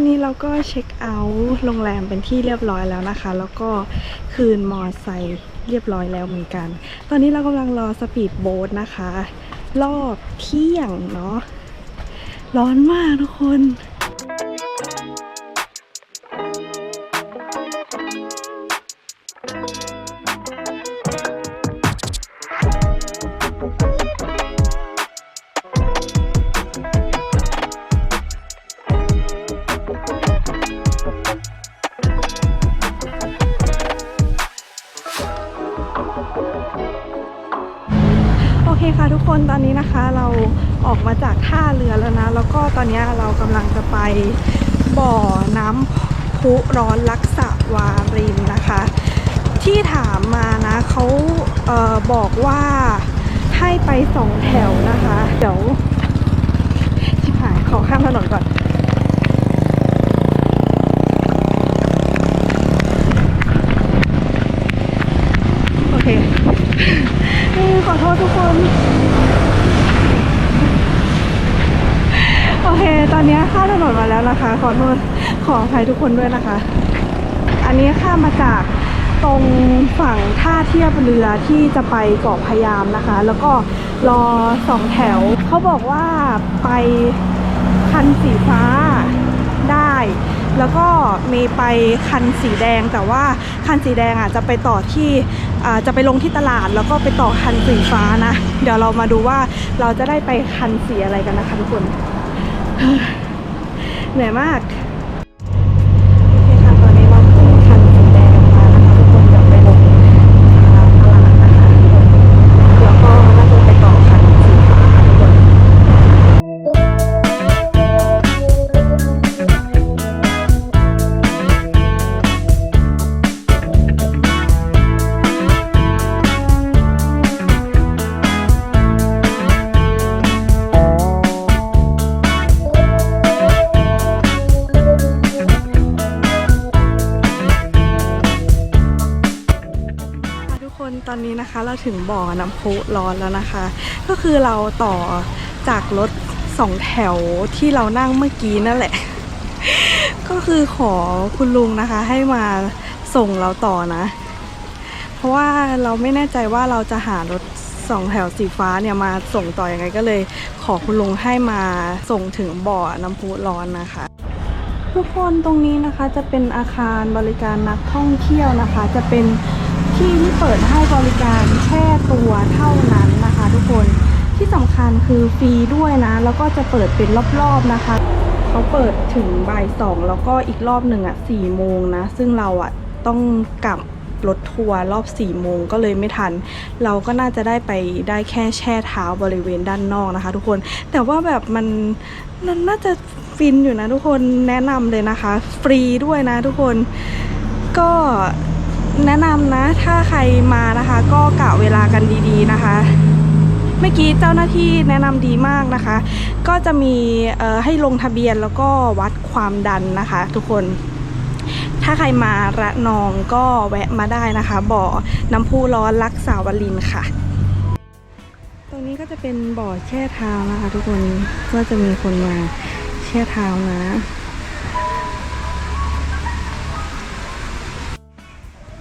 ตอนนี้เราก็เช็คเอาท์โรงแรมเป็นที่เรียบร้อยแล้วนะคะ แล้วก็คืนมอไซค์เรียบร้อยแล้วเหมือนกัน ตอนนี้เรากำลังรอสปีดโบ๊ทนะคะ รอบเที่ยงเนาะร้อนมากทุกคน นตอนนี้นะคะเราออกมาจากท่าเรือแล้วนะ แล้วก็ตอนนี้เรากำลังจะไปบ่อน้ำพุร้อนลักษวารินนะคะ ที่ถามมานะเขาเออบอกว่าให้ไปสองแถวนะคะ เดี๋ยวชิบหายขอข้ามถนนก่อน โอเค เออขอโทษทุกคน โอเค ตอนนี้ข้ามถนนมา แล้วนะคะ ขอโทษขออภัยทุกคนด้วยนะคะ อันนี้ข้ามมาจากตรงฝั่งท่าเทียบเรือที่จะไปเกาะพยามนะคะ แล้วก็รอสองแถว เขาบอกว่าไปคันสีฟ้าได้ แล้วก็มีไปคันสีแดง แต่ว่าคันสีแดงอะจะไปต่อที่จะไปลงที่ตลาด แล้วก็ไปต่อคันสีฟ้านะ เดี๋ยวเรามาดูว่าเราจะได้ไปคันสีอะไรกันนะคะทุกคน เหนื่อยมาก นะคะ เราถึงบ่อน้ำพุร้อนแล้วนะคะ ก็คือเราต่อจากรถสองแถวที่เรานั่งเมื่อกี้นั่นแหละ ก็คือขอคุณลุงนะคะ ให้มาส่งเราต่อนะ เพราะว่าเราไม่แน่ใจว่าเราจะหารถสองแถวสีฟ้าเนี่ยมาส่งต่ออยังไงก็เลย ขอคุณลุงให้มาส่งถึงบ่อน้ำพุร้อนนะคะทุกคนตรงนี้นะคะจะเป็นอาคารบริการนักท่องเที่ยวนะคะ จะเป็น ที่ที่เปิดให้บริการแช่ตัวเท่านั้นนะคะ ทุกคนที่สำคัญคือฟรีด้วยนะ แล้วก็จะเปิดเป็นรอบๆนะคะเขาเปิดถึงบ่ายสองแล้วก็อีกรอบหนึ่งอะสี่โมงนะ ซึ่งเราอะต้องกลับรถทัวร์รอบสี่โมงก็เลยไม่ทัน เราก็น่าจะได้ไปได้แค่แช่เท้าบริเวณด้านนอกนะคะ ทุกคนแต่ว่าแบบมันมันน่าจะฟินอยู่นะทุกคนแนะนำเลยนะคะ ฟรีด้วยนะทุกคนก็ แนะนำนะ ถ้าใครมานะคะ ก็กะเวลากันดีๆนะคะ เมื่อกี้เจ้าหน้าที่แนะนำดีมากนะคะ ก็จะมีให้ลงทะเบียนแล้วก็วัดความดันนะคะ ทุกคนถ้าใครมาระนองก็แวะมาได้นะคะ บ่อน้ำพุร้อนลักษาวลินค่ะ ตรงนี้ก็จะเป็นบ่อแช่เท้านะคะ ทุกคนก็จะมีคนมาแช่เท้านะ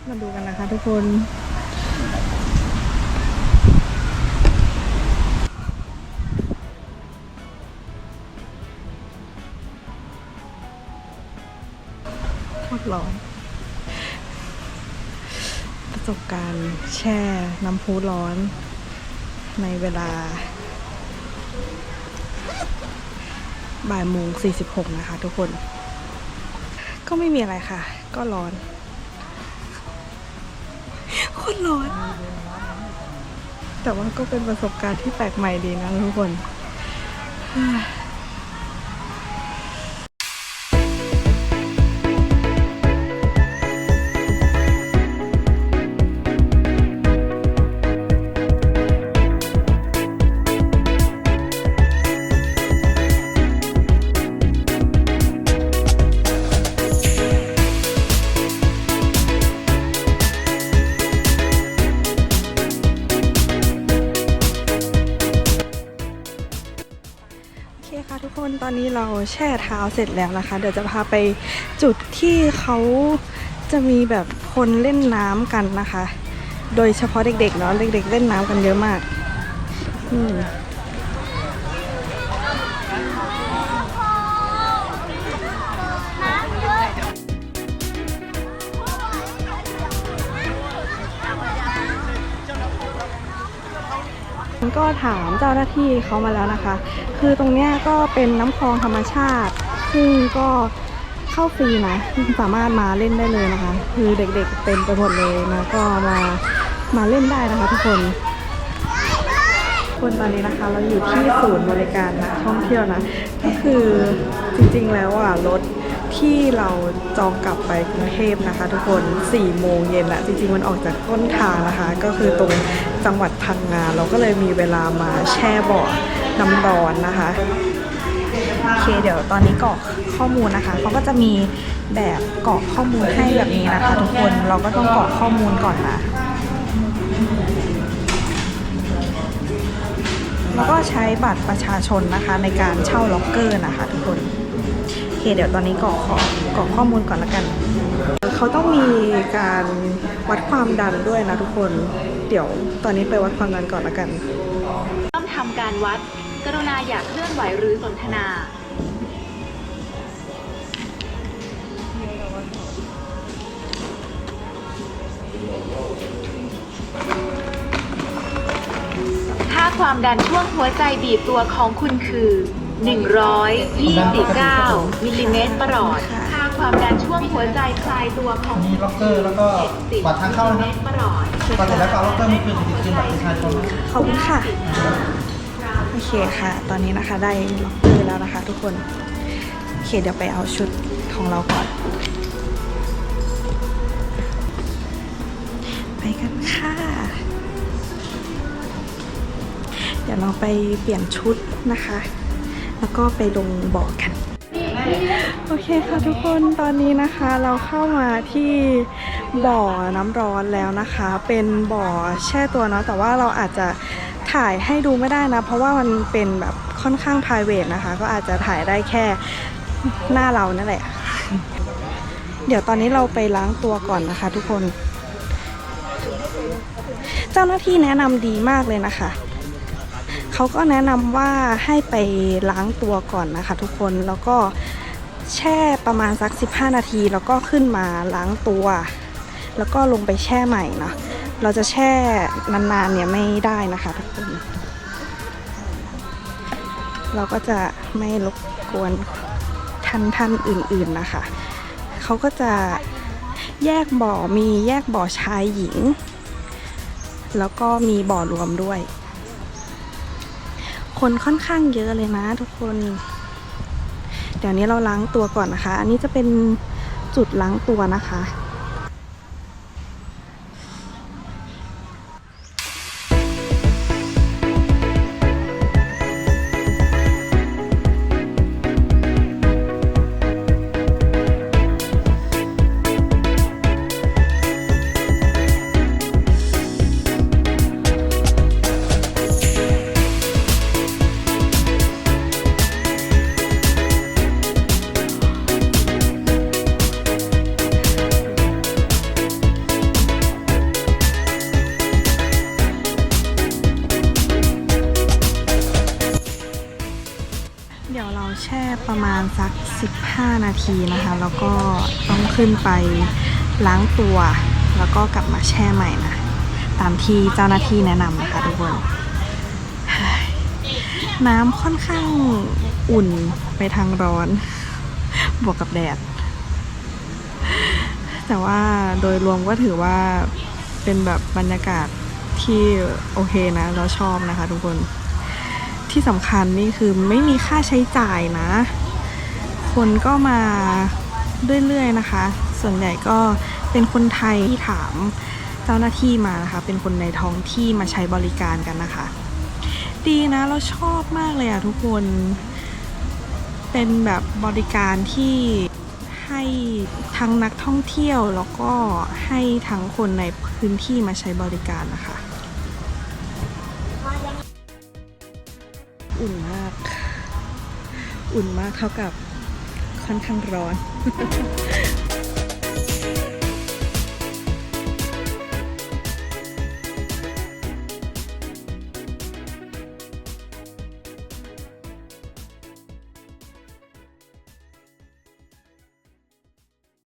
มาดูกันนะคะทุกคนโคตรร้อนประสบการณ์แช่น้ำพุร้อนในเวลา บ่ายโมงสี่สิบหกนะคะทุกคน ก็ไม่มีอะไรค่ะ ก็ร้อน ตรร้อน แต่ว่าก็เป็นประสบการณ์ที่แปลกใหม่ดีนะทุกคน แช่เท้าเสร็จแล้วนะคะ เดี๋ยวจะพาไปจุดที่เขาจะมีแบบคนเล่นน้ำกันนะคะ โดยเฉพาะเด็กๆเนาะเด็กๆเล่นน้ำกันเยอะมาก อืม ก็ถามเจ้าหน้าที่เขามาแล้วนะคะ คือตรงเนี้ยก็เป็นน้ำคลองธรรมชาติ ซึ่งก็เข้าฟรีนะสามารถมาเล่นได้เลยนะคะ คือเด็กๆเต็มไปหมดเลยนะก็มามาเล่นได้นะคะทุกคนคนตอนนี้นะคะเราอยู่ที่ศูนย์บริการนักท่องเที่ยวนะก็คือจริงๆแล้วอะรถ ที่เราจองกลับไปกรุงเทพนะคะ ทุกคน 4 โมงเย็นอะจริงๆมันออกจากต้นทางนะคะ ก็คือตรงจังหวัดพังงาเราก็เลยมีเวลามาแช่บาะน้ำร้อนนะคะโอเคเดี๋ยวตอนนี้กรอกข้อมูลนะคะเขาก็จะมีแบบกรอกข้อมูลให้แบบนี้นะคะ ทุกคนเราก็ต้องกรอกข้อมูลก่อนนะแล้วก็ใช้บัตรประชาชนนะคะในการเช่าล็อกเกอร์นะคะ ทุกคน เคเดี๋ยวตอนนี้กรอกขอกรอกข้อมูลก่อนละกัน เขาต้องมีการวัดความดันด้วยนะทุกคน เดี๋ยวตอนนี้ไปวัดความดันก่อนละกันเริ่มทำการวัด กรุณาอย่าเคลื่อนไหวหรือสนทนาค่าความดันช่วงหัวใจบีบตัวของคุณคือ 129มิลลิเมตรประหลอด ค่าความดันช่วงหัวใจคลายตัวของมีล็อกเกอร์แล้วก็บัตรทางเข้ามิลนะลิคเมรับตรประหลอดก่อนเสร็จแล้วก็เอาล็อกเกอร์มาคืนติดคืนบัตรประชาชนขอบคุณค่ะ โอเคค่ะ ตอนนี้นะคะได้ล็อกเกอร์แล้วนะคะ ทุกคนโอเคเดี๋ยวไปเอาชุดของเราก่อน ไปกันค่ะ เดี๋ยวเราไปเปลี่ยนชุดนะคะ แล้วก็ไปลงบ่อกัน โอเคค่ะทุกคนตอนนี้นะคะเราเข้ามาที่บ่อน้ำร้อนแล้วนะคะ เป็นบ่อแช่ตัวเนาะแต่ว่าเราอาจจะถ่ายให้ดูไม่ได้นะ เพราะว่ามันเป็นแบบค่อนข้าง p r i v a t นะคะ ก็อาจจะถ่ายได้แค่หน้าเรานั่นแหละ เดี๋ยวตอนนี้เราไปล้างตัวก่อนนะคะ ทุกคน เจ้าหน้าที่แนะนำดีมากเลยนะคะ เขาก็แนะนำว่าให้ไปล้างตัวก่อนนะคะ ทุกคนแล้วก็แช่ประมาณสัก 15 นาที แล้วก็ขึ้นมาล้างตัว แล้วก็ลงไปแช่ใหม่เนาะเราจะแช่นานๆเนี่ยไม่ได้นะคะทุกคนเราก็จะไม่รบกวนท่านท่านอื่นๆนะคะ เขาก็จะแยกบ่อมีแยกบ่อชายหญิง แล้วก็มีบ่อรวมด้วย คนค่อนข้างเยอะเลยนะทุกคน เดี๋ยวนี้เราล้างตัวก่อนนะคะ อันนี้จะเป็นจุดล้างตัวนะคะ เราแช่ประมาณสัก 15 นาทีนะคะ แล้วก็ต้องขึ้นไปล้างตัว แล้วก็กลับมาแช่ใหม่นะ ตามที่เจ้าหน้าที่แนะนำนะคะทุกคนน้ำค่อนข้างอุ่นไปทางร้อน บวกกับแดด แต่ว่าโดยรวมก็ถือว่าเป็นแบบบรรยากาศที่โอเคนะ เราชอบนะคะทุกคน ที่สำคัญนี่คือไม่มีค่าใช้จ่ายนะ คนก็มาเรื่อยๆนะคะ ส่วนใหญ่ก็เป็นคนไทยที่ถามเจ้าหน้าที่มานะคะ เป็นคนในท้องที่มาใช้บริการกันนะคะ ดีนะเราชอบมากเลยอะทุกคน เป็นแบบบริการที่ให้ทั้งนักท่องเที่ยวแล้วก็ให้ทั้งคนในพื้นที่มาใช้บริการนะคะ อุ่นมาก อุ่นมากเท่ากับค่อนข้างร้อน